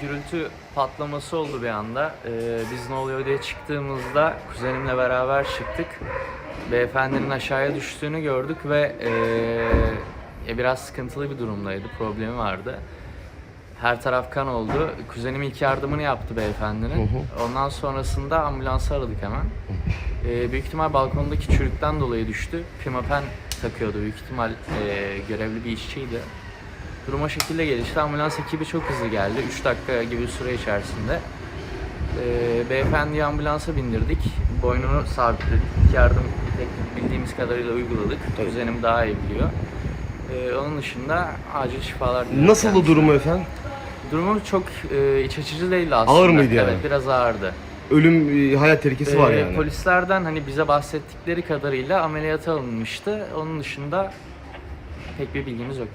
görüntü patlaması oldu bir anda. Ee, biz ne oluyor diye çıktığımızda kuzenimle beraber çıktık. Beyefendinin aşağıya düştüğünü gördük ve ee, e, biraz sıkıntılı bir durumdaydı, problemi vardı. Her taraf kan oldu. Kuzenim ilk yardımını yaptı beyefendinin. Ondan sonrasında ambulansı aradık hemen. Ee, büyük ihtimal balkondaki çürükten dolayı düştü. Pimapen takıyordu büyük ihtimal ee, görevli bir işçiydi. Durum o şekilde gelişti. Ambulans ekibi çok hızlı geldi. 3 dakika gibi süre içerisinde. Ee, beyefendiyi ambulansa bindirdik. Boynunu sabitledik. Yardım bildiğimiz kadarıyla uyguladık. Kuzenim daha iyi biliyor. Ee, onun dışında acil şifalar kendisine. durumu efendim? Durumu çok e, iç açıcı değildi aslında. Ağır mıydı yani? Evet biraz ağırdı. Ölüm, e, hayat tehlikesi var Ee, yani. Polislerden hani bize bahsettikleri kadarıyla ameliyata alınmıştı. Onun dışında pek bir bilgimiz yok.